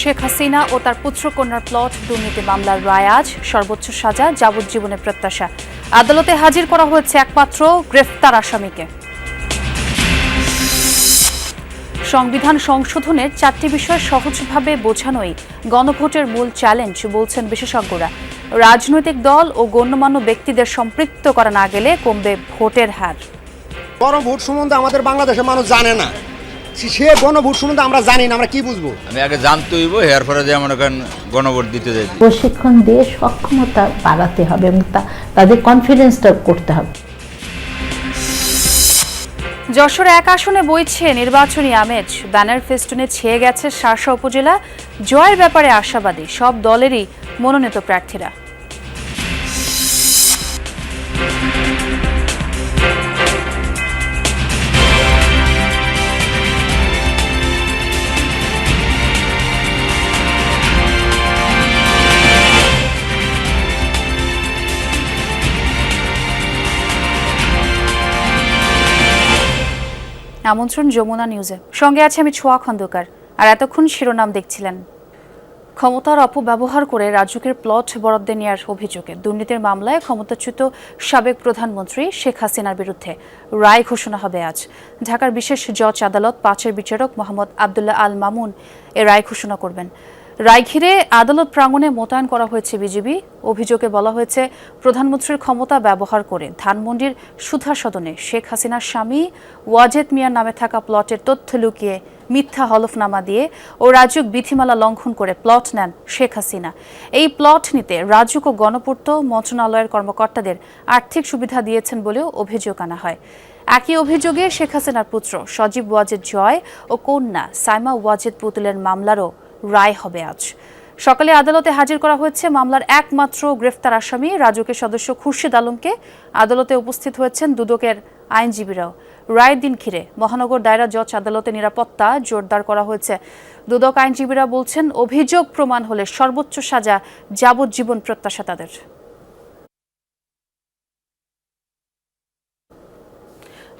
শেখ হাসিনা ও তার পুত্রকন্যার প্লট, দুর্নীতি মামলার রায় আজ, সর্বোচ্চ সাজা যাবজ্জীবনের প্রত্যাশা। আদালতে হাজির করা হয়েছে একমাত্র গ্রেফতার আসামিকে। সংবিধান সংশোধনের চারটি বিষয় সহজভাবে বোঝানোই গণভোটের মূল চ্যালেঞ্জ, বলছেন বিশেষজ্ঞরা। রাজনৈতিক দল ও গণ্যমান্য ব্যক্তিদের সম্পৃক্ত করা না গেলে কমবে ভোটের হার। গণভোট সম্বন্ধে আমাদের বাংলাদেশের মানুষ জানে না। সে- সে গণভোট সম্বন্ধে আমরা জানি না আমরা কি বুঝব? আমি আগে জানতে হইব এর পরে যে মনে করেন গণভোট দিতে যাই প্রশিক্ষণ দিয়ে সক্ষমতা বাড়াতে হবে এবং তা- তাদের কনফিডেন্সটা করতে হবে। যশোর এক আসনে বইছে নির্বাচনী আমেজ। ব্যানার ফেস্টুনে ছেয়ে গেছে শার্শা উপজেলা। জয়ের ব্যাপারে আশাবাদী সব দলেরই মনোনীত প্রার্থীরা। আমন্ত্রণ যমুনা নিউজে। সঙ্গে আছে আমি ছোয়া খন্দকার, আর এতক্ষণ শিরোনাম দেখছিলেন। ক্ষমতার অপব্যবহার করে রাজুকের প্লট বরাদ্দে নেওয়ার অভিযোগে দুর্নীতির মামলায় ক্ষমতাচ্যুত সাবেক প্রধানমন্ত্রী শেখ হাসিনার বিরুদ্ধে রায় ঘোষণা হবে আজ। ঢাকার বিশেষ জজ আদালত পাঁচের বিচারক মোহাম্মদ আবদুল্লাহ আল মামুন এ রায় ঘোষণা করবেন। রায় ঘিরে আদালত প্রাঙ্গণে মোতায়েন করা হয়েছে বিজিবি। অভিযোগে বলা হয়েছে, প্রধানমন্ত্রীর ক্ষমতা ব্যবহার করে ধানমন্ডির সুধা সদনে শেখ হাসিনার স্বামী ওয়াজেদ মিয়ার নামে থাকা প্লটের তথ্য লুকিয়ে মিথ্যা হলফনামা দিয়ে ও রাজুক বিধিমালা লঙ্ঘন করে প্লট নেন শেখ হাসিনা। এই প্লট নিতে রাজুক ও গণপূর্ত মন্ত্রণালয়ের কর্মকর্তাদের আর্থিক সুবিধা দিয়েছেন বলেও অভিযোগ আনা হয়। একই অভিযোগে শেখ হাসিনার পুত্র সজীব ওয়াজেদ জয় ও কন্যা সাইমা ওয়াজেদ পুতুলের মামলারও রায় হবে আজ। সকালে আদালতে হাজির করা হয়েছে মামলার একমাত্র গ্রেফতার আসামি রাজুকের সদস্য খুরশিদ আলমকে। আদালতে উপস্থিত হয়েছেন দুদকের আইনজীবীরাও। রায়ের দিন ঘিরে মহানগর দায়রা জজ আদালতে নিরাপত্তা জোরদার করা হয়েছে। দুদক আইনজীবীরা বলছেন, অভিযোগ প্রমাণ হলে সর্বোচ্চ সাজা, যাবজ্জীবন প্রত্যাশা তাদের।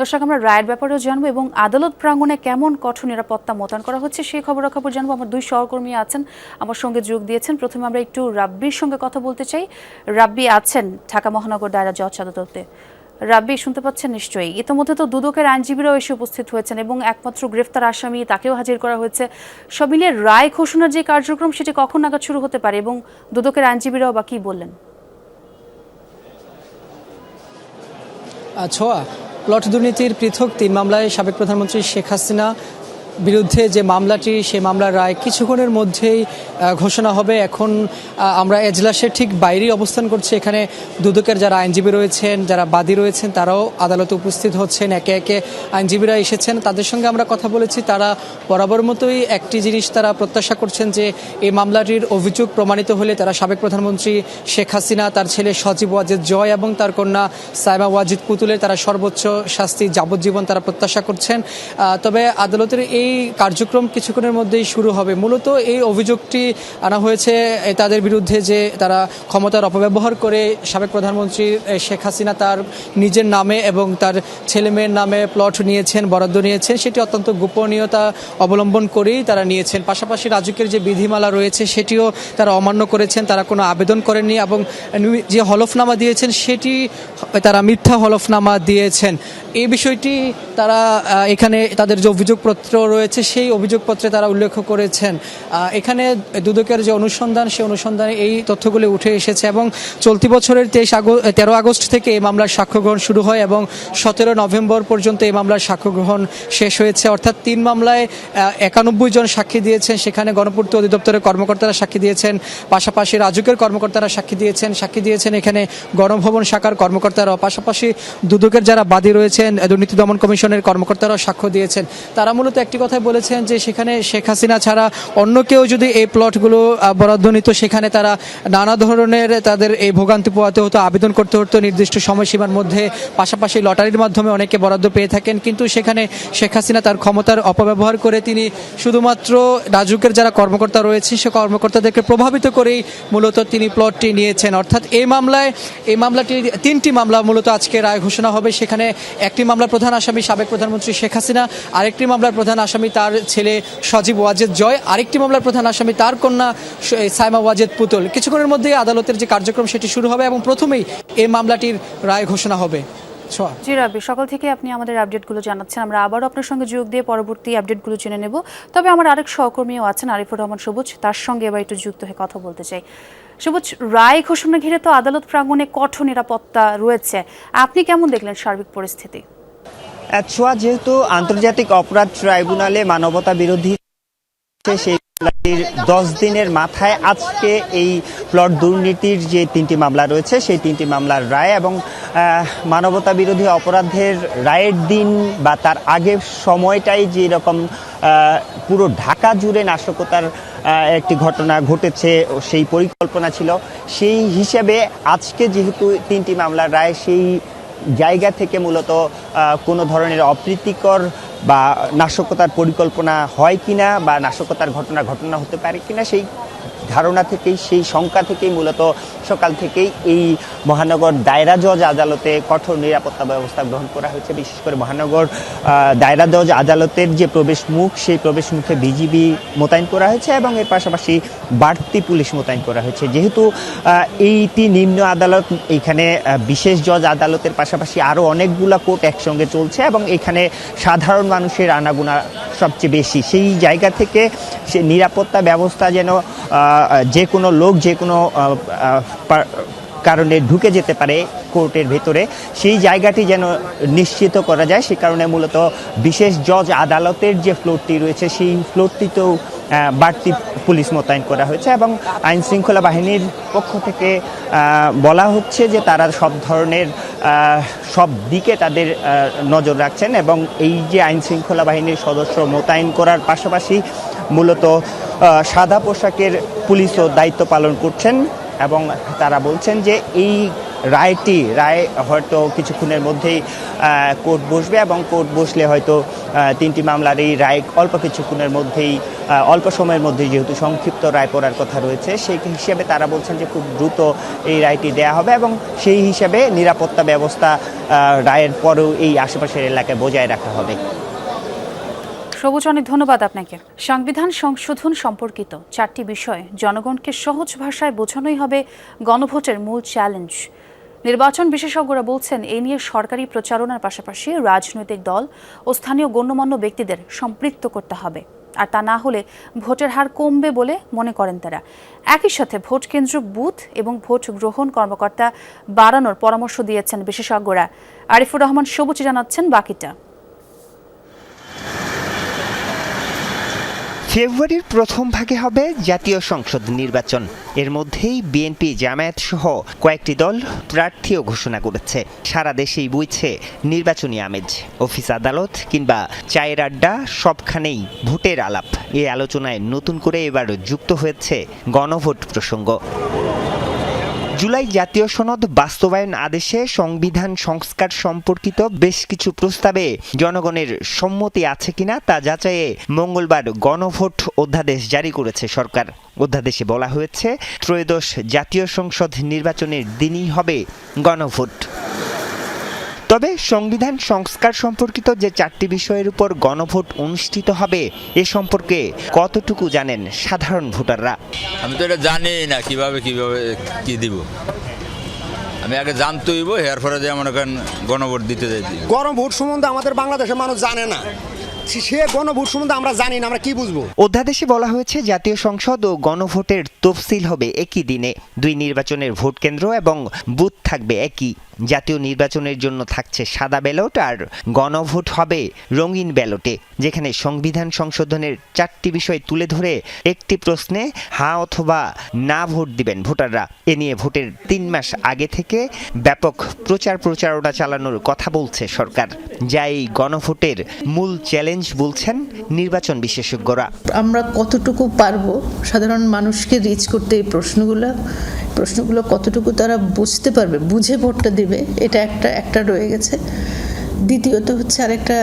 দর্শক, আমরা রায়ের ব্যাপারেও জানব এবং আদালত প্রাঙ্গণে কেমন কঠোর নিরাপত্তা মোতায়েন করা হচ্ছে সেই খবরাখবর জানব। আমার দুই সহকর্মী আছেন, আমার সঙ্গে যোগ দিয়েছেন। প্রথমে আমরা একটু রাব্বির সঙ্গে কথা বলতে চাই। রাব্বি আছেন ঢাকা মহানগর দায়রা জজ আদালতে। রাব্বি, শুনতে পাচ্ছেন নিশ্চয়ই? ইতিমধ্যে তো দুদকের আইনজীবীরাও এসে উপস্থিত হয়েছেন এবং একমাত্র গ্রেফতার আসামি তাকেও হাজির করা হয়েছে। সব মিলিয়ে রায় ঘোষণার যে কার্যক্রম, সেটি কখন নাগাদ শুরু হতে পারে এবং দুদকের আইনজীবীরাও বা কি বললেন? ছোয়া। প্লট দুর্নীতির পৃথক তিন মামলায় সাবেক প্রধানমন্ত্রী শেখ হাসিনা বিরুদ্ধে যে মামলাটি, সেই মামলার রায় কিছুক্ষণের মধ্যেই ঘোষণা হবে। এখন আমরা এজলাসের ঠিক বাইরেই অবস্থান করছি। এখানে দুদকের যারা আইনজীবী রয়েছেন, যারা বাদী রয়েছেন, তারাও আদালতে উপস্থিত হচ্ছেন। একে একে আইনজীবীরা এসেছেন। তাদের সঙ্গে আমরা কথা বলেছি। তারা বরাবর মতোই একটি জিনিস তারা প্রত্যাশা করছেন যে, এই মামলাটির অভিযোগ প্রমাণিত হলে তারা সাবেক প্রধানমন্ত্রী শেখ হাসিনা, তার ছেলে সজীব ওয়াজেদ জয় এবং তার কন্যা সাইমা ওয়াজিদ পুতুলের তারা সর্বোচ্চ শাস্তি যাবজ্জীবন তারা প্রত্যাশা করছেন। তবে আদালতের এই কার্যক্রম কিছুক্ষণের মধ্যেই শুরু হবে। মূলত এই অভিযোগটি আনা হয়েছে তাদের বিরুদ্ধে যে তারা ক্ষমতার অপব্যবহার করে সাবেক প্রধানমন্ত্রী শেখ হাসিনা তার নিজের নামে এবং তার ছেলে মেয়ের নামে প্লট নিয়েছেন, বরাদ্দ নিয়েছেন। সেটি অত্যন্ত গোপনীয়তা অবলম্বন করেই তারা নিয়েছেন। পাশাপাশি রাজুকের যে বিধিমালা রয়েছে, সেটিও তারা অমান্য করেছেন। তারা কোনো আবেদন করেননি এবং যে হলফনামা দিয়েছেন, সেটি তারা মিথ্যা হলফনামা দিয়েছেন। এই বিষয়টি তারা এখানে তাদের যে অভিযোগপত্র রয়েছে সেই অভিযোগপত্রে তারা উল্লেখ করেছেন। এখানে দুদকের যে অনুসন্ধান, সেই অনুসন্ধানে এই তথ্যগুলি উঠে এসেছে এবং চলতি বছরের তেইশ আগস্ট তেরো আগস্ট থেকে এই মামলার সাক্ষ্য গ্রহণ শুরু হয় এবং সতেরো নভেম্বর পর্যন্ত এই মামলার সাক্ষ্য গ্রহণ শেষ হয়েছে। অর্থাৎ তিন মামলায় একানব্বই জন সাক্ষী দিয়েছেন, সেখানে গণপূর্ত অধিদপ্তরের কর্মকর্তারা সাক্ষী দিয়েছেন, পাশাপাশি রাজুকের কর্মকর্তারা সাক্ষী দিয়েছেন সাক্ষী দিয়েছেন এখানে গণভবন শাখার কর্মকর্তারাও। পাশাপাশি দুদকের যারা বাদী রয়েছেন, দুর্নীতি দমন কমিশনের কর্মকর্তারাও সাক্ষ্য দিয়েছেন। তারা মূলত একটি কথাই বলেছেন যে সেখানে শেখ হাসিনা ছাড়া অন্য কেউ যদি এই প্লটগুলো বরাদ্দ নিত, সেখানে তারা নানা ধরনের তাদের এই ভোগান্তি পোয়াতে হতো, আবেদন করতে হতো নির্দিষ্ট সময়সীমার মধ্যে। পাশাপাশি লটারির মাধ্যমে অনেকে বরাদ্দ পেয়ে থাকেন, কিন্তু সেখানে শেখ হাসিনা তার ক্ষমতার অপব্যবহার করে তিনি শুধুমাত্র রাজুকের যারা কর্মকর্তা রয়েছে, সে কর্মকর্তাদেরকে প্রভাবিত করেই মূলত তিনি প্লটটি নিয়েছেন। অর্থাৎ এই মামলায়, এই মামলাটি তিনটি মামলা মূলত আজকে রায় ঘোষণা হবে। সেখানে একটি মামলার প্রধান আসামি সাবেক প্রধানমন্ত্রী শেখ হাসিনা, আরেকটি মামলার প্রধান আসামি তার ছেলে সজীব ওয়াজেদ জয়। আরেকটি মামলার প্রধান আসামি তার কন্যা সাইমা ওয়াজেদ পুতুল। কিছুক্ষণের মধ্যে আদালতের যে কার্যক্রম, সেটি শুরু হবে এবং প্রথমেই এই মামলাটির রায় ঘোষণা হবে। জি রাবি সকাল থেকে আপনি আমাদের আপডেটগুলো জানাচ্ছেন। আমরা আবারও আপনার সঙ্গে যোগ দিয়ে পরবর্তী আপডেটগুলো জেনে নেব। তবে আমার আরেক সহকর্মীও আছেন, আরিফুর রহমান সবুজ। তার সঙ্গে এবার একটু যুক্ত হয়ে কথা বলতে চাই। সবুজ, রায় ঘোষণা ঘিরে তো আদালত প্রাঙ্গণে কঠোর নিরাপত্তা রয়েছে। আপনি কেমন দেখলেন সার্বিক পরিস্থিতি? ছোঁয়া যেহেতু আন্তর্জাতিক অপরাধ ট্রাইব্যুনালে মানবতা বিরোধী সেই দশ দিনের মাথায় আজকে এই প্লট দুর্নীতির যে তিনটি মামলা রয়েছে, সেই তিনটি মামলার রায় এবং মানবতা বিরোধী অপরাধের রায়ের দিন বা তার আগের সময়টাই যে রকম পুরো ঢাকা জুড়ে নাশকতার একটি ঘটনা ঘটেছে, সেই পরিকল্পনা ছিল। সেই হিসেবে আজকে যেহেতু তিনটি মামলার রায়, সেই জায়গা থেকে মূলত কোনো ধরনের অপ্রীতিকর বা নাশকতার পরিকল্পনা হয় কিনা বা নাশকতার ঘটনা ঘটনা হতে পারে কিনা, সেই ধারণা থেকেই সেই শঙ্কা থেকেই মূলত সকাল থেকেই এই মহানগর দায়রা জজ আদালতে কঠোর নিরাপত্তা ব্যবস্থা গ্রহণ করা হয়েছে। বিশেষ করে মহানগর দায়রা জজ আদালতের যে প্রবেশ মুখ সেই প্রবেশ মুখে বিজিবি মোতায়েন করা হয়েছে এবং এর পাশাপাশি বাড়তি পুলিশ মোতায়েন করা হয়েছে। যেহেতু এইটি নিম্ন আদালত এইখানে আহ, বিশেষ জজ আদালতের পাশাপাশি আরও অনেকগুলা কোর্ট একসঙ্গে চলছে এবং এখানে সাধারণ মানুষের আনাগোনা সবচেয়ে বেশি। সেই জায়গা থেকে সে নিরাপত্তা ব্যবস্থা যেন যে কোনো লোক যে কোনো কারণে ঢুকে যেতে পারে কোর্টের ভেতরে। সেই জায়গাটি যেন নিশ্চিত করা যায়, সে কারণে মূলত বিশেষ জজ আদালতের যে ফ্লোরটি রয়েছে, সেই ফ্লোরটিতেও বাড়তি পুলিশ মোতায়েন করা হয়েছে এবং আইন শৃঙ্খলা বাহিনীর পক্ষ থেকে বলা হচ্ছে যে তারা সব ধরনের সব দিকে তাদের নজর রাখছেন এবং এই যে আইন শৃঙ্খলা বাহিনীর সদস্য মোতায়েন করার পাশাপাশি মূলত সাদা পোশাকের পুলিশও দায়িত্ব পালন করছেন। এবং তারা বলছেন যে এই রায়টি, রায় হয়তো কিছুক্ষণের মধ্যেই কোর্ট বসবে এবং কোর্ট বসলে হয়তো তিনটি মামলার এই রায় অল্প কিছুক্ষণের মধ্যেই অল্প সময়ের মধ্যেই যেহেতু সংক্ষিপ্ত রায় পড়ার কথা রয়েছে, সেই হিসেবে তারা বলছেন যে খুব দ্রুত এই রায়টি দেয়া হবে এবং সেই হিসাবে নিরাপত্তা ব্যবস্থা রায়ের পরেও এই আশেপাশের এলাকায় বজায় রাখা হবে। সবুজ অনেক ধন্যবাদ আপনাকে। সংবিধান সংশোধন সম্পর্কিত চারটি বিষয় জনগণকে সহজ ভাষায় বোঝানোই হবে গণভোটের মূল চ্যালেঞ্জ নির্বাচন বিশেষজ্ঞরা বলছেন, এ নিয়ে সরকারি প্রচারণার পাশাপাশি রাজনৈতিক দল ও স্থানীয় গণ্যমান্য ব্যক্তিদের সম্পৃক্ত করতে হবে। আর তা না হলে ভোটের হার কমবে বলে মনে করেন তারা। একই সাথে ভোট কেন্দ্র বুথ এবং ভোট গ্রহণ কর্মকর্তা বাড়ানোর পরামর্শ দিয়েছেন বিশেষজ্ঞরা। আরিফুর রহমান, সবুজ জানাচ্ছেন বাকিটা। ফেব্রুয়ারির প্রথম ভাগে হবে জাতীয় সংসদ নির্বাচন। এর মধ্যেই বিএনপি জামায়াত সহ কয়েকটি দল প্রার্থীও ঘোষণা করেছে। সারা দেশেই বইছে নির্বাচনী আমেজ। অফিস আদালত কিংবা চায়ের আড্ডা সবখানেই ভোটের আলাপ। এই আলোচনায় নতুন করে এবার যুক্ত হয়েছে গণভোট প্রসঙ্গ। জুলাই জাতীয় সনদ বাস্তবায়ন আদেশে সংবিধান সংস্কার সম্পর্কিত বেশ কিছু প্রস্তাবে জনগণের সম্মতি আছে কিনা তা যাচাইয়ে মঙ্গলবার গণভোট অধ্যাদেশ জারি করেছে সরকার। অধ্যাদেশে বলা হয়েছে, ত্রয়োদশ জাতীয় সংসদ নির্বাচনের দিনই হবে গণভোট। তবে সংবিধান সংস্কার সম্পর্কিত যে চারটি বিষয়ের উপর গণভোট অনুষ্ঠিত হবে এ সম্পর্কে কতটুকু জানেন সাধারণ ভোটাররা? আমি তো এটা জানি না কীভাবে কীভাবে কি দিব? আমি আগে জানতে হইব এর পরে যে মনে করেন গণভোট দিতে যাই গণভোট ভোট সম্বন্ধে আমাদের বাংলাদেশের মানুষ জানে না। সে গণভোট সম্বন্ধে আমরা জানি না, আমরা কি বুঝব? অধ্যাদেশে বলা হয়েছে, জাতীয় সংসদ ও গণভোটের তফসিল হবে একই দিনে। দুই নির্বাচনের ভোট কেন্দ্র এবং বুথ থাকবে একই। জাতীয় নির্বাচনের জন্য থাকছে সাদা ব্যালট আর গণভোট হবে রঙিন ব্যালটে, যেখানে সংবিধান সংশোধনের চারটি বিষয় তুলে ধরে একটি প্রশ্নে হা অথবা না ভোট দিবেন ভোটাররা। এ নিয়ে ভোটের তিন মাস আগে থেকে ব্যাপক প্রচার প্রচারণা চালানোর কথা বলছে সরকার। যা এই গণভোটের মূল চ্যালেঞ্জ বলছেন নির্বাচন বিশেষজ্ঞরা। আমরা কতটুকু পারব? সাধারণ মানুষকে রিচ করতে এই প্রশ্নগুলো প্রশ্নগুলো কতটুকু তারা বুঝতে পারবে, বুঝে ভোটটা দিবে, এটা একটা একটা রয়ে গেছে। দ্বিতীয়ত হচ্ছে আরেকটা,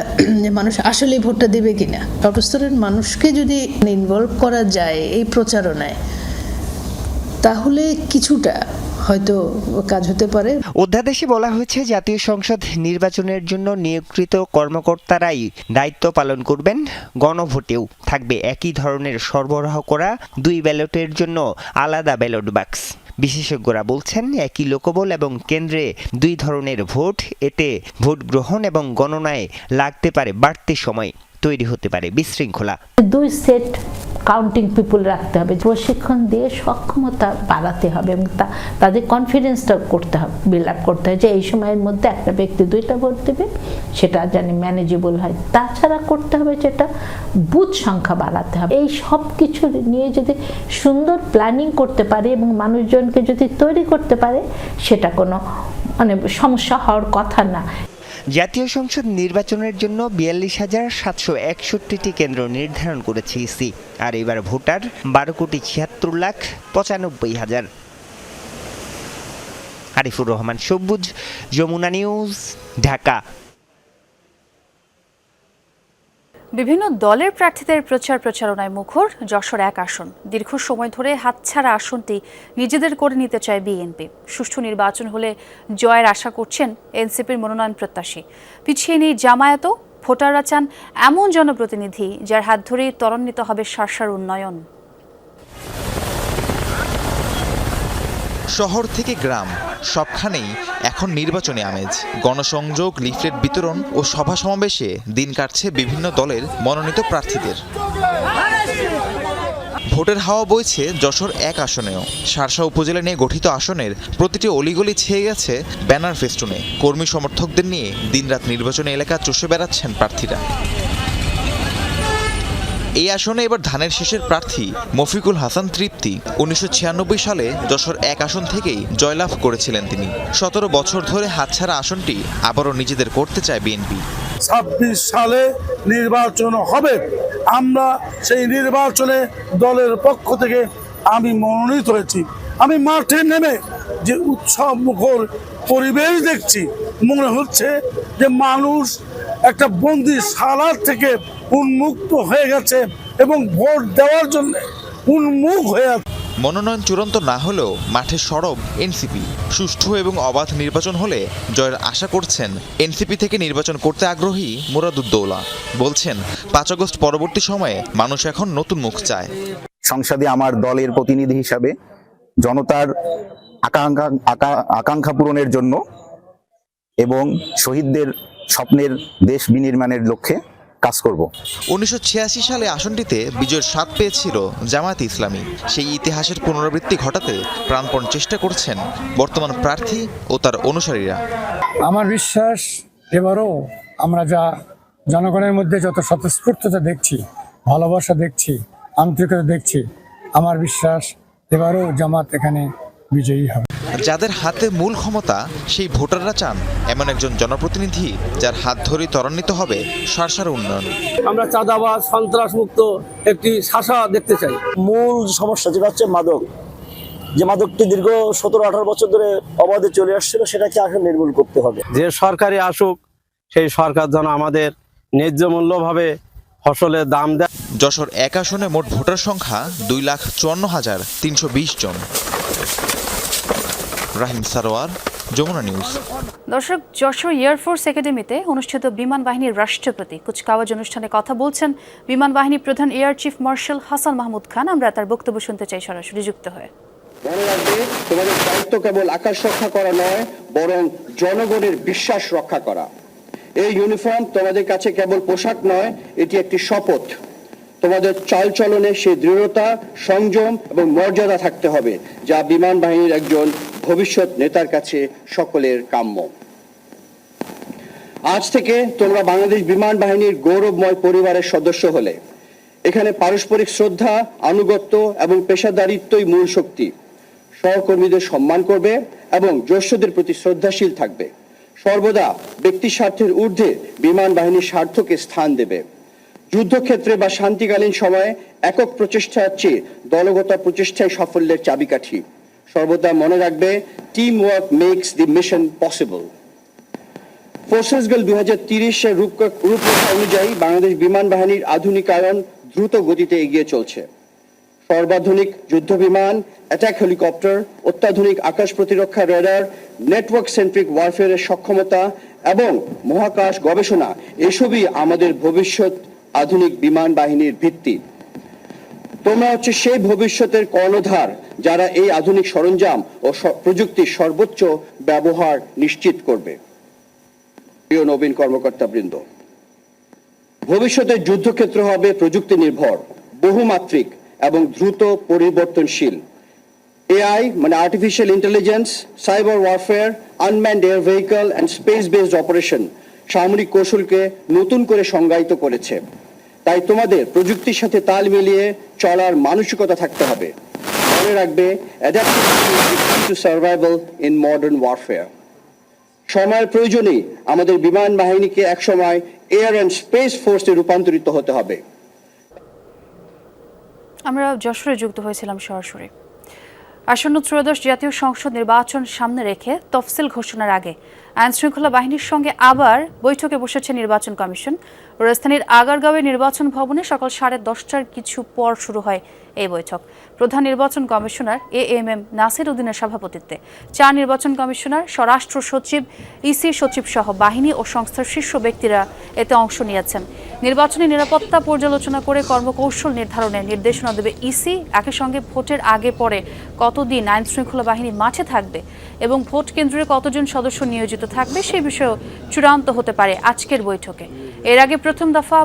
যে মানুষ আসলেই ভোটটা দিবে কিনা। সর্বস্তরের মানুষকে যদি ইনভলভ করা যায় এই প্রচারণায়, তাহলে কিছুটা হয়তো কাজ হতে পারে। অধ্যাদেশে বলা হয়েছে, জাতীয় সংসদ নির্বাচনের জন্য নিয়োগকৃত কর্মকর্তারাই দায়িত্ব পালন করবেন। গণভোটেও থাকবে একই ধরনের সরবরাহ করা, দুই ব্যালটের জন্য আলাদা ব্যালট বাক্স। বিশেষজ্ঞরা বলছেন, একই লোকবল এবং কেন্দ্রে দুই ধরনের ভোট, এতে ভোট গ্রহণ এবং গণনায় লাগতে পারে বাড়তি সময়। তৈরি হতে পারে, বিশৃঙ্খলা। দুই সেট কাউন্টিং পিপুল রাখতে হবে প্রশিক্ষণ দিয়ে সক্ষমতা বাড়াতে হবে এবং তাদের কনফিডেন্সটা করতে হবে বিল্ড আপ করতে হয় যে এই সময়ের মধ্যে একটা ব্যক্তি দুইটা ভোট দেবে, সেটা জানি ম্যানেজেবল হয়। তাছাড়া করতে হবে যেটা বুথ সংখ্যা বাড়াতে হবে। এই সব কিছু নিয়ে যদি সুন্দর প্ল্যানিং করতে পারে এবং মানুষজনকে যদি তৈরি করতে পারে, সেটা কোনো মানে সমস্যা হওয়ার কথা না। জাতীয় সংসদ নির্বাচনের জন্য বিয়াল্লিশ হাজার সাতশো একষট্টিটি কেন্দ্র নির্ধারণ করেছে ইসি। আর এবার ভোটার বারো কোটি ছিয়াত্তর লাখ পঁচানব্বই হাজার। আরিফুর রহমান, সবুজ, যমুনা নিউজ, ঢাকা। বিভিন্ন দলের প্রার্থীদের প্রচার প্রচারণায় মুখর যশোর এক আসন। দীর্ঘ সময় ধরে হাতছাড়া আসনটি নিজেদের করে নিতে চায় বিএনপি। সুষ্ঠু নির্বাচন হলে জয়ের আশা করছেন এনসিপির মনোনয়ন প্রত্যাশী। পিছিয়ে নেই জামায়াতও, ভোটাররা চান এমন জনপ্রতিনিধি যার হাত ধরেই ত্বরান্বিত হবে শাসার উন্নয়ন। শহর থেকে গ্রাম, সবখানেই এখন নির্বাচনী আমেজ, গণসংযোগ, লিফলেট বিতরণ ও সভা সমাবেশে দিন কাটছে বিভিন্ন দলের মনোনীত প্রার্থীদের। ভোটের হাওয়া বইছে যশোর এক আসনেও। সারসা উপজেলা নিয়ে গঠিত আসনের প্রতিটি অলিগলি ছেয়ে গেছে ব্যানার ফেস্টুনে। কর্মী সমর্থকদের নিয়ে দিনরাত নির্বাচনী এলাকা চষে বেড়াচ্ছেন প্রার্থীরা। এই আসনে এবার ধানের শেষের প্রার্থী মফিকুল হাসান তৃপ্তি। উনিশশো ছিয়ানব্বই সালে যশোর এক আসন থেকেই জয়লাভ করেছিলেন তিনি। সতেরো বছর ধরে হাতছাড়া আসনটি আবারও নিজেদের করতে চায় বিএনপি। ছাব্বিশ সালে নির্বাচন হবে। আমরা সেই নির্বাচনে দলের পক্ষ থেকে আমি মনোনীত হয়েছি। আমি মাঠে নেমে যে উৎসব মুখর পরিবেশ দেখছি, মনে হচ্ছে যে মানুষ একটা বন্দি সালার থেকে উন্মুক্ত হয়ে গেছে এবং ভোট দেওয়ার জন্য উন্মুখ হয়ে আছে। মনোনয়ন চূড়ান্ত না হলেও মাঠে সরব এনসিপি। সুষ্ঠু এবং অবাধ নির্বাচন হলে জয়ের আশা করছেন এনসিপি থেকে নির্বাচন করতে আগ্রহী মুরাদুদ্দৌলা। বলছেন পাঁচ আগস্ট পরবর্তী সময়ে মানুষ এখন নতুন মুখ চায়। সংসদে আমার দলের প্রতিনিধি হিসাবে জনতার আকাঙ্ক্ষা আকা- আকাঙ্ক্ষা পূরণের জন্য এবং শহীদদের স্বপ্নের দেশ বিনির্মাণের লক্ষ্যে কাজ করব। উনিশশো ছিয়াশি সালে আসনটিতে বিজয়ের স্বাদ পেয়েছিল জামায়াত ইসলামী। সেই ইতিহাসের পুনরাবৃত্তি ঘটাতে প্রাণপণ চেষ্টা করছেন বর্তমান প্রার্থী ও তার অনুসারীরা। আমার বিশ্বাস এবারও আমরা যা জনগণের মধ্যে যত স্বতঃস্ফূর্ততা দেখছি ভালোবাসা দেখছি আন্তরিকতা দেখছি আমার বিশ্বাস এবারও জামাত এখানে বিজয়ী হবে। যাদের হাতে মূল ক্ষমতা সেই ভোটাররা চান এমন একজন জনপ্রতিনিধি যার হাত ধরে ত্বরান্বিত হবে সারসার উন্নয়ন। আমরা চাঁদাবাদ সন্ত্রাস মুক্ত একটি শাসা দেখতে চাই। মূল সমস্যা যেটা হচ্ছে মাদক। যে মাদকটি দীর্ঘ সতেরো আঠারো বছর ধরে অবাধে চলে আসছিল সেটাকে আসলে নির্মূল করতে হবে। যে সরকারি আসুক সেই সরকার যেন আমাদের ন্যায্য মূল্যভাবে ফসলের দাম দেয়। যশোর এক আসনে মোট ভোটার সংখ্যা দুই লাখ চুয়ান্ন হাজার তিনশো বিশ জন। রাহিম সারোয়ার যমুনা নিউজ। দর্শক যশোর এয়ারফোর্স একাডেমিতে অনুষ্ঠিত বিমান বাহিনীর রাষ্ট্রপতি কুচকাওয়াজ অনুষ্ঠানে কথা বলছেন বিমান বাহিনী প্রধান air chief marshal Hasan Mahmud Khan. আমরা তার বক্তব্য শুনতে চাই সরাসরি যুক্ত হয়ে। মনে রাখবে তোমাদের দায়িত্ব কেবল আকাশ রক্ষা করা নয় বরং জনগণের বিশ্বাস রক্ষা করা। এই ইউনিফর্ম তোমাদের কাছে কেবল পোশাক নয় এটি একটি শপথ। তোমাদের চালচলনে সেই দৃঢ়তা, সংযম এবং মর্যাদা থাকতে হবে, যা বিমান বাহিনীর একজন ভবিষ্যৎ নেতার কাছে সকলের কাম্য। আজ থেকে তোমরা বাংলাদেশ বিমান বাহিনীর গৌরবময় পরিবারের সদস্য হলে। এখানে পারস্পরিক শ্রদ্ধা, আনুগত্য এবং পেশাদারিত্বই মূল শক্তি। সহকর্মীদের সম্মান করবে এবং জ্যেষ্ঠদের প্রতি শ্রদ্ধাশীল থাকবে। সর্বদা ব্যক্তি স্বার্থের ঊর্ধ্বে বিমান বাহিনীর স্বার্থকে স্থান দেবে। যুদ্ধক্ষেত্রে বা শান্তিকালীন সময়ে একক প্রচেষ্টার চেয়ে দলগত প্রচেষ্টাই সাফল্যের চাবিকাঠি। সর্বদা মনে রাখবে team work makes the mission possible forces goal দুই হাজার তিরিশের রূপরেখা অনুযায়ী বাংলাদেশ বিমান বাহিনীর আধুনিকায়ন দ্রুত গতিতে এগিয়ে চলছে। সর্বাধুনিক যুদ্ধ বিমান অ্যাটাক হেলিকপ্টার অত্যাধুনিক আকাশ প্রতিরক্ষা রেডার নেটওয়ার্ক সেন্ট্রিক ওয়ারফেয়ারের সক্ষমতা এবং মহাকাশ গবেষণা, এসবই আমাদের ভবিষ্যৎ আধুনিক বিমান বাহিনীর ভিত্তি। তোমরা হচ্ছে সেই ভবিষ্যতের কর্ণধার যারা এই আধুনিক সরঞ্জাম ও প্রযুক্তির সর্বোচ্চ ব্যবহার নিশ্চিত করবে। প্রিয় নবীন কর্মকর্তা বৃন্দ, ভবিষ্যতের যুদ্ধক্ষেত্র হবে প্রযুক্তি নির্ভর বহুমাত্রিক এবং দ্রুত পরিবর্তনশীল। এআই মানে artificial intelligence cyber warfare unmanned air vehicle and space based operation সামরিক কৌশলকে নতুন করে সংজ্ঞায়িত করেছে। তাই তোমাদের প্রযুক্তির সাথে তাল মিলিয়ে চলার মানসিকতা থাকতে হবে। মনে রাখবে to survival in modern warfare সময়ের প্রয়োজনেই আমাদের বিমান বাহিনীকে একসময় এয়ার অ্যান্ড স্পেস ফোর্সে রূপান্তরিত হতে হবে। আমরা যশোরে যুক্ত হয়েছিলাম সরাসরি। আসন্ন ত্রয়োদশ জাতীয় সংসদ নির্বাচন সামনে রেখে তফসিল ঘোষণার আগে আইন শৃঙ্খলা বাহিনীর সঙ্গে আবার বৈঠকে বসেছে নির্বাচন কমিশন। রাজধানীর আগারগাঁওয়ের নির্বাচন ভবনে সকাল সাড়ে দশটার কিছু পর শুরু হয় এই বৈঠক। প্রধান নির্বাচন commissioner A M M Nasir উদ্দিনের সভাপতিত্বে। চার নির্বাচন কমিশনার, স্বরাষ্ট্র সচিব, ইসি সচিব সহ বাহিনী ও সংস্থার শীর্ষ ব্যক্তিরা এতে অংশ নিয়েছেন। নির্বাচনী নিরাপত্তা পর্যালোচনা করে কর্মকৌশল নির্ধারণে নির্দেশনা দেবে ইসি। একই সঙ্গে ভোটের আগে পরে কতদিন আইন শৃঙ্খলা বাহিনী মাঠে থাকবে এবং ভোট কেন্দ্রে কতজন সদস্য নিয়োজিত থাকবে, সেই বিষয়েও চূড়ান্ত হতে পারে আজকের বৈঠকে। এর আগে প্রথম দফা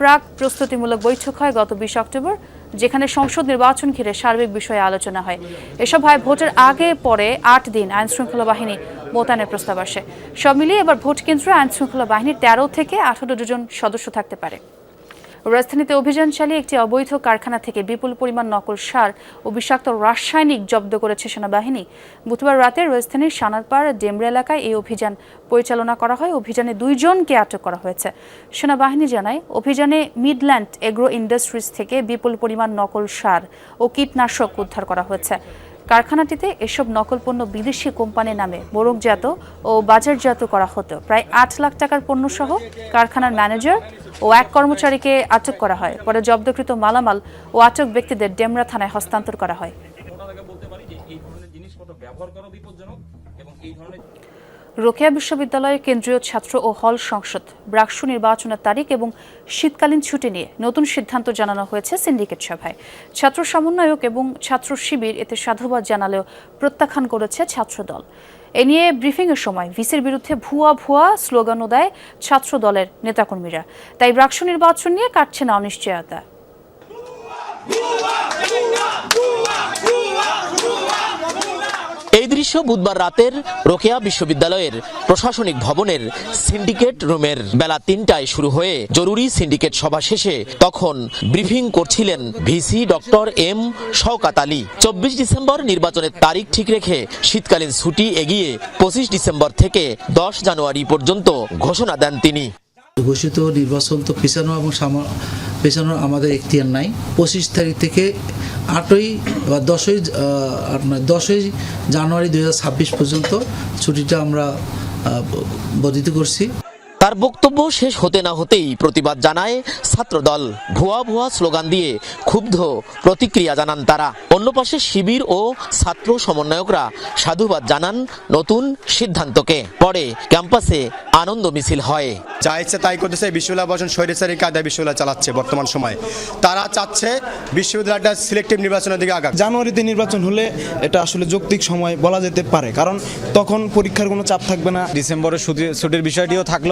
প্রাক প্রস্তুতিমূলক বৈঠক হয় গত বিশ অক্টোবর, যেখানে সংসদ নির্বাচন ঘিরে সার্বিক বিষয়ে আলোচনা হয়। এসব হয় ভোটের আগে পরে আট দিন আইন শৃঙ্খলা বাহিনী মোতায়নের প্রস্তাব আসে। সব মিলিয়ে এবার ভোট কেন্দ্র আইন শৃঙ্খলা বাহিনীর তেরো থেকে আঠারো দুজন সদস্য থাকতে পারে। রাজধানীতে অভিযান চালিয়ে একটি অবৈধ কারখানা থেকে বিপুল পরিমাণ নকল সার ও বিষাক্ত রাসায়নিক জব্দ করেছে সেনাবাহিনী। বুধবার রাতে রাজধানীর সানারপাড় ডেমরা এলাকায় এই অভিযান পরিচালনা করা হয়। অভিযানে দুইজনকে আটক করা হয়েছে। সেনাবাহিনী জানায়, অভিযানে মিডল্যান্ড এগ্রো ইন্ডাস্ট্রিজ থেকে বিপুল পরিমাণ নকল সার ও কীটনাশক উদ্ধার করা হয়েছে। কারখানাটিতে এসব নকল পণ্য বিদেশি কোম্পানির নামে মোরকজাত ও বাজারজাত করা হতো। প্রায় আট লাখ টাকার পণ্য সহ কারখানার ম্যানেজার ও এক কর্মচারীকে আটক করা হয়। পরে জব্দকৃত মালামাল ও আটক ব্যক্তিদের ডেমরা থানায় হস্তান্তর করা হয়। রোকেয়া বিশ্ববিদ্যালয়ের কেন্দ্রীয় ছাত্র ও হল সংসদ ব্রাকসু নির্বাচনের তারিখ এবং শীতকালীন ছুটি নিয়ে নতুন সিদ্ধান্ত জানানো হয়েছে সিন্ডিকেট সভায় ছাত্র সমন্বয়ক এবং ছাত্র শিবির এতে সাধুবাদ জানালেও প্রত্যাখ্যান করেছে ছাত্রদল এ নিয়ে ব্রিফিংয়ের সময় ভিসির বিরুদ্ধে ভুয়া ভুয়া স্লোগানও দেয় ছাত্র দলের নেতাকর্মীরা তাই ব্রাকসু নির্বাচন নিয়ে কাটছে না অনিশ্চয়তা এই দৃশ্য বুধবার রাতের রোকেয়া বিশ্ববিদ্যালয়ের প্রশাসনিক ভবনের সিন্ডিকেট রুমের বেলা তিনটায় শুরু হয়ে জরুরি সিন্ডিকেট সভা শেষে তখন ব্রিফিং করছিলেন VC doctor M Shawkat Ali. চব্বিশ ডিসেম্বর নির্বাচনের তারিখ ঠিক রেখে শীতকালীন ছুটি এগিয়ে পঁচিশ ডিসেম্বর থেকে দশ জানুয়ারি পর্যন্ত ঘোষণা দেন তিনি। ঘোষিত নির্বাচন তো পেছানো এবং পেছানোর আমাদের এখতিয়ার নাই। পঁচিশ তারিখ থেকে আটই বা দশই আপনার দশই জানুয়ারি দু হাজার ছাব্বিশ পর্যন্ত ছুটিটা আমরা বর্ধিত করছি। তার বক্তব্য শেষ হতে না হতেই প্রতিবাদ জানায় ছাত্রদল। ভুয়া ভুয়া স্লোগান দিয়ে ক্ষুব্ধ প্রতিক্রিয়া জানান তারা। অন্য পাশে শিবির ও ছাত্র সমন্বয়করা সাধুবাদ জানান নতুন সিদ্ধান্তকে। পরে ক্যাম্পাসে আনন্দ মিছিল হয়। যা ইচ্ছে তাই করতেছে বিশ্ববিদ্যালয় বসন স্বৈরাচারী কায়দায় বিশ্ববিদ্যালয় চালাচ্ছে বর্তমান সময়। তারা চাচ্ছে বিশ্ববিদ্যালয়টা সিলেক্টিভ নির্বাচনের দিকে আগা জানুয়ারিতে নির্বাচন হলে এটা আসলে যৌক্তিক সময় বলা যেতে পারে কারণ তখন পরীক্ষার কোনো চাপ থাকবে না। ডিসেম্বরে ছুটির বিষয়টিও থাকল।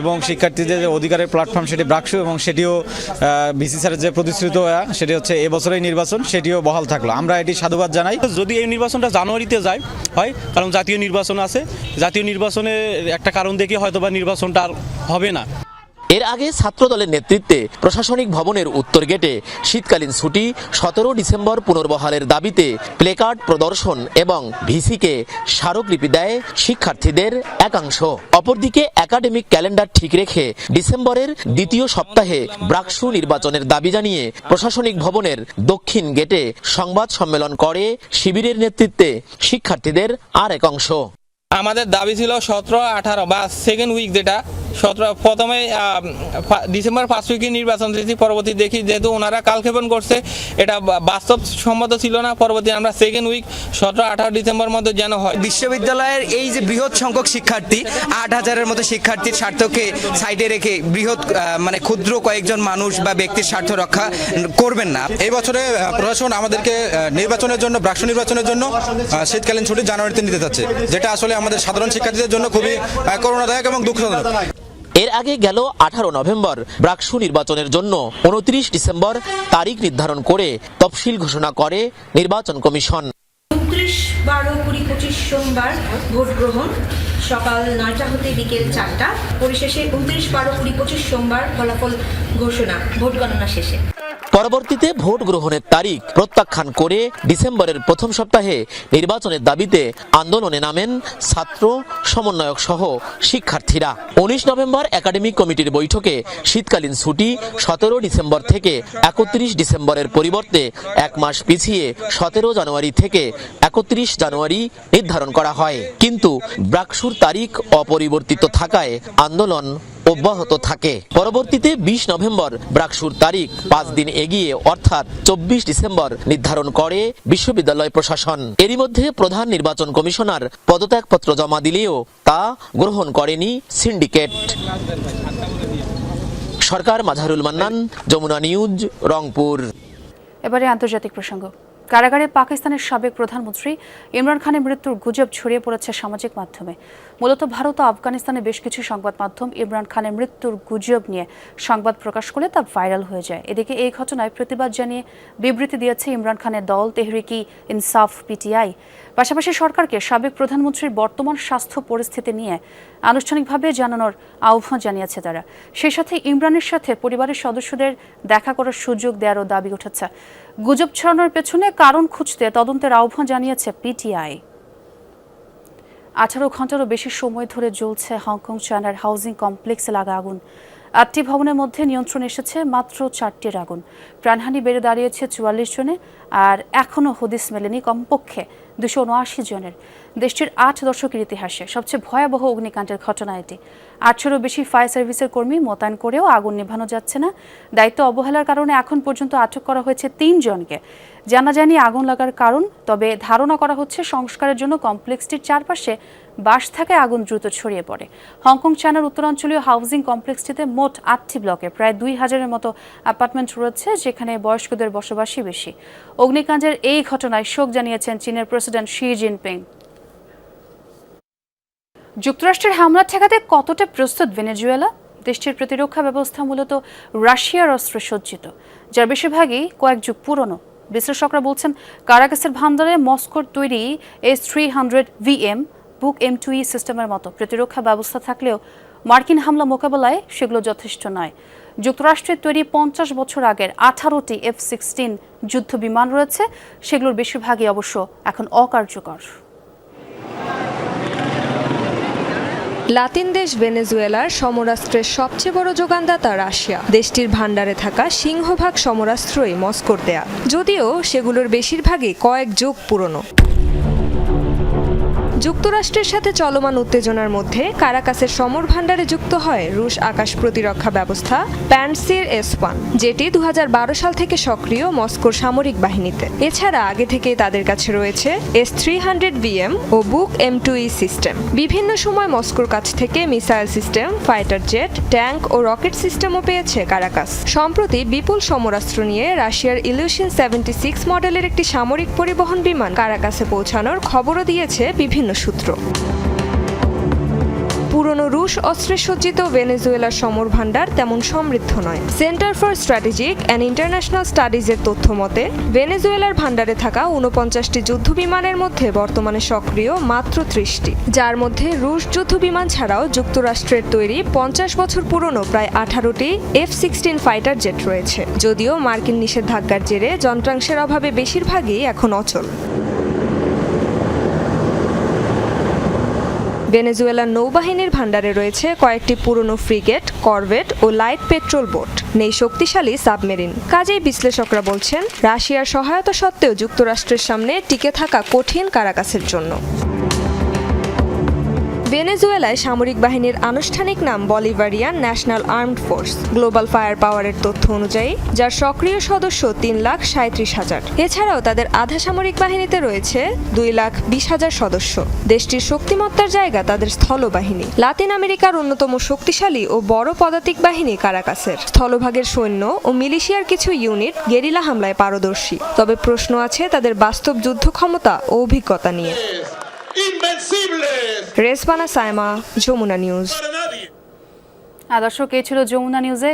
এবং শিক্ষার্থীদের যে অধিকারের প্ল্যাটফর্ম সেটি ব্রাকসু এবং সেটিও বিসি স্যারের যে প্রতিশ্রুত সেটি হচ্ছে এবছরের নির্বাচন, সেটিও বহাল থাকল। আমরা এটি সাধুবাদ জানাই। যদি এই নির্বাচনটা জানুয়ারিতে যায়, হয়, কারণ জাতীয় নির্বাচন আছে। জাতীয় নির্বাচনের একটা কারণ দেখে হয়তো বা নির্বাচনটা আর হবে না। এর আগে ছাত্রদলের নেতৃত্বে প্রশাসনিক ভবনের উত্তর গেটে শীতকালীন ছুটি, সতেরো ডিসেম্বর পুনর্বহালের দাবিতে প্লেকার্ড প্রদর্শন এবং ভিসিকে স্মারকলিপি দেয় শিক্ষার্থীদের একাংশ। অপরদিকে একাডেমিক ক্যালেন্ডার ঠিক রেখে ডিসেম্বরের দ্বিতীয় সপ্তাহে ব্রাকসু নির্বাচনের দাবি জানিয়ে প্রশাসনিক ভবনের দক্ষিণ গেটে সংবাদ সম্মেলন করে শিবিরের নেতৃত্বে শিক্ষার্থীদের আর এক অংশ। আমাদের দাবি ছিল সতেরো আঠারো বা সেকেন্ড উইক যেটা সতেরো প্রথমে ডিসেম্বর ফার্স্ট উইকে নির্বাচন দিয়েছি পরবর্তী দেখি যেহেতু ওনারা কালক্ষেপণ করছে এটা বা- বাস্তবসম্মত ছিল না পরবর্তী আমরা সেকেন্ড উইক সতেরো আঠারো ডিসেম্বর মধ্যে যেন হয়। বিশ্ববিদ্যালয়ের এই যে বৃহৎ সংখ্যক শিক্ষার্থী আট হাজারের মতো শিক্ষার্থীর স্বার্থকে সাইডে রেখে বৃহৎ মানে ক্ষুদ্র কয়েকজন মানুষ বা ব্যক্তির স্বার্থ রক্ষা করবেন না। এই বছরে প্রশাসন আমাদেরকে নির্বাচনের জন্য ব্রাক্ষ নির্বাচনের জন্য শীতকালীন ছুটি জানুয়ারিতে নিতে যাচ্ছে যেটা আসলে আমাদের সাধারণ শিক্ষার্থীদের জন্য খুবই করুণাদায়ক এবং দুঃখজনক। এর আগে গেল আঠারো নভেম্বর ব্রাকসু নির্বাচনের জন্য উনত্রিশ ডিসেম্বর তারিখ নির্ধারণ করে তফসিল ঘোষণা করে নির্বাচন কমিশন। বারো কুড়ি পঁচিশ সোমবার ভোট গ্রহণ। সকাল নয়টা হতে বিকেল চারটা। পরিশেষে উনত্রিশ বারো কুড়ি পঁচিশ সোমবার ফলাফল ঘোষণা, ভোট গণনা শেষে। পরবর্তীতে ভোট গ্রহণের তারিখ প্রত্যাখ্যান করে ডিসেম্বরের প্রথম সপ্তাহে নির্বাচনের দাবিতে আন্দোলনে নামেন ছাত্র সমন্বয়ক সহ শিক্ষার্থীরা। উনিশ নভেম্বর একাডেমিক কমিটির বৈঠকে শীতকালীন ছুটি সতেরো ডিসেম্বর থেকে একত্রিশ ডিসেম্বরের পরিবর্তে এক মাস পিছিয়ে সতেরো জানুয়ারি থেকে একত্রিশ জানুয়ারি নির্ধারণ করা হয়। কিন্তু ব্রাকসুর তারিখ অপরিবর্তিত থাকায় আন্দোলন অব্যাহত থাকে। পরবর্তীতে বিশ নভেম্বর ব্রাকসুর তারিখ পাঁচ দিন এগিয়ে অর্থাৎ চব্বিশ ডিসেম্বর নির্ধারণ করে বিশ্ববিদ্যালয় প্রশাসন। এরই মধ্যে প্রধান নির্বাচন কমিশনার পদত্যাগপত্র জমা দিলেও তা গ্রহণ করেনি সিন্ডিকেট। সরকার, মাঝারুল মান্নান, যমুনা নিউজ, রংপুর। এবারে আন্তর্জাতিক প্রসঙ্গ। কারাগারে পাকিস্তানের সাবেক প্রধানমন্ত্রী ইমরান খানের মৃত্যুর গুজব ছড়িয়ে পড়েছে সামাজিক মাধ্যমে। মূলত ভারত ও আফগানিস্তানে বেশ কিছু সংবাদ মাধ্যম ইমরান খানের মৃত্যুর গুজব নিয়ে সংবাদ প্রকাশ করলে তা ভাইরাল হয়ে যায়। এদিকে এই ঘটনায় প্রতিবাদ জানিয়ে বিবৃতি দিয়েছে ইমরান খানের দল, তেহরিকি, ইনসাফ, পিটিআই। পাশাপাশি সরকারকে সাবেক প্রধানমন্ত্রীর বর্তমান স্বাস্থ্য পরিস্থিতি নিয়ে আনুষ্ঠানিকভাবে জানানোর আহ্বান জানিয়েছে তারা। সেই সাথে ইমরানের সাথে পরিবারের সদস্যদের দেখা করার সুযোগ দেওয়ারও দাবি উঠেছে। গুজব ছড়ানোর পেছনে কারণ খুঁজতে তদন্তের আহ্বান জানিয়েছে পিটিআই। আঠারো ঘন্টারও বেশি সময় ধরে জ্বলছে হংকং চায়নার হাউজিং কমপ্লেক্সে লাগা আগুন। আটটি ভবনের মধ্যে নিয়ন্ত্রণ এসেছে মাত্র চারটির আগুন। প্রাণহানি বেড়ে দাঁড়িয়েছে চুয়াল্লিশ জনে আর এখনও হদিস মেলেনি কমপক্ষে দুশো উনআশি জনের। দেশটির আট দশকের ইতিহাসে সবচেয়ে ভয়াবহ অগ্নিকাণ্ডের ঘটনা এটি। আটশোরও বেশি ফায়ার সার্ভিসের কর্মী মোতায়েন করেও আগুন নেভানো যাচ্ছে না। দায়িত্ব অবহেলার কারণে এখন পর্যন্ত আটক করা হয়েছে তিনজনকে। জানা যায়নি আগুন লাগার কারণ, তবে ধারণা করা হচ্ছে সংস্কারের জন্য কমপ্লেক্সটির চারপাশে বাস থাকায় আগুন দ্রুত ছড়িয়ে পড়ে। হংকং, চায়নার উত্তরাঞ্চলীয় হাউজিং কমপ্লেক্সটিতে মোট আটটি ব্লকে প্রায় দুই হাজারের মতো অ্যাপার্টমেন্ট রয়েছে, যেখানে বয়স্কদের বসবাসই বেশি। অগ্নিকাণ্ডের এই ঘটনায় শোক জানিয়েছেন চীনের প্রেসিডেন্ট শি জিনপিং। যুক্তরাষ্ট্রের হামলা ঠেকাতে কতটা প্রস্তুত ভেনেজুয়েলা? দেশটির প্রতিরক্ষা ব্যবস্থা মূলত রাশিয়ার অস্ত্রে সজ্জিত, যার বেশিরভাগই কয়েক যুগ পুরনো। বিশ্লেষকরা বলছেন কারাকাসের ভান্ডারে মস্কোর তৈরি S three hundred VM, Buk M two E সিস্টেমের মতো প্রতিরক্ষা ব্যবস্থা থাকলেও মার্কিন হামলা মোকাবেলায় সেগুলো যথেষ্ট নয়। যুক্তরাষ্ট্রের তৈরি পঞ্চাশ বছর আগের আঠারোটি এফ সিক্সটিন যুদ্ধ বিমান রয়েছে, সেগুলোর বেশিরভাগই অবশ্য এখন অকার্যকর। লাতিন দেশ ভেনেজুয়েলার সমরাস্ত্রের সবচেয়ে বড় যোগানদাতা রাশিয়া। দেশটির ভাণ্ডারে থাকা সিংহভাগ সমরাস্ত্রই মস্কোর দেয়া যদিও সেগুলোর বেশিরভাগই কয়েক যুগ পুরনো। যুক্তরাষ্ট্রের সাথে চলমান উত্তেজনার মধ্যে কারাকাসের সমর ভাণ্ডারে যুক্ত হয় রুশ আকাশ প্রতিরক্ষা ব্যবস্থা প্যান্টসির এস ওয়ান, যেটি দু হাজার বারো সাল থেকে সক্রিয় মস্কোর সামরিক বাহিনীতে। এছাড়া আগে থেকেই তাদের কাছে রয়েছে এস থ্রি হান্ড্রেড বিএম ও Buk M two E system. বিভিন্ন সময় মস্কোর কাছ থেকে missile system, fighter jet, tank ও রকেট সিস্টেমও পেয়েছে কারাকাস। সম্প্রতি বিপুল সমরাস্ত্র নিয়ে রাশিয়ার ইলিউশন সেভেন্টি সিক্স মডেলের একটি সামরিক পরিবহন বিমান কারাকাসে পৌঁছানোর খবরও দিয়েছে বিভিন্ন সূত্র। পুরনো রুশ অস্ত্রে সজ্জিত ভেনেজুয়েলার সমর ভাণ্ডার তেমন সমৃদ্ধ নয়। Centre for strategic and international স্টাডিজের তথ্য মতে, ভেনেজুয়েলার ভাণ্ডারে থাকা উনপঞ্চাশটি যুদ্ধ বিমানের মধ্যে বর্তমানে সক্রিয় মাত্র ত্রিশটি। যার মধ্যে রুশ যুদ্ধ বিমান ছাড়াও যুক্তরাষ্ট্রের তৈরি পঞ্চাশ বছর পুরনো প্রায় আঠারোটি এফ সিক্সটিন ফাইটার জেট রয়েছে। যদিও মার্কিন নিষেধাজ্ঞার জেরে যন্ত্রাংশের অভাবে বেশিরভাগই এখন অচল। ভেনেজুয়েলার নৌবাহিনীর ভাণ্ডারে রয়েছে কয়েকটি পুরনো ফ্রিগেট, করভেট ও লাইট পেট্রোল বোট। নেই শক্তিশালী সাবমেরিন। কাজেই বিশ্লেষকরা বলছেন, রাশিয়ার সহায়তা সত্ত্বেও যুক্তরাষ্ট্রের সামনে টিকে থাকা কঠিন কারাকাসের জন্য। ভেনেজুয়েলায় সামরিক বাহিনীর আনুষ্ঠানিক নাম Bolivarian national armed force, global fire পাওয়ারের তথ্য অনুযায়ী, যার সক্রিয় সদস্য তিন লাখ সাঁত্রিশ হাজার। এছাড়াও তাদের আধা সামরিক বাহিনীতে রয়েছে দুই লাখ বিশ হাজার সদস্য। দেশটির শক্তিমত্তার জায়গা তাদের স্থলবাহিনী। লাতিন আমেরিকার অন্যতম শক্তিশালী ও বড় পদাতিক বাহিনী কারাকাসের। স্থলভাগের সৈন্য ও মিলিশিয়ার কিছু ইউনিট গেরিলা হামলায় পারদর্শী। তবে প্রশ্ন আছে তাদের বাস্তব যুদ্ধ ক্ষমতা ও অভিজ্ঞতা নিয়ে। রেসবানা সায়মা যমুনা নিউজ। আদর্শ দর্শক এই ছিল যমুনা নিউজে?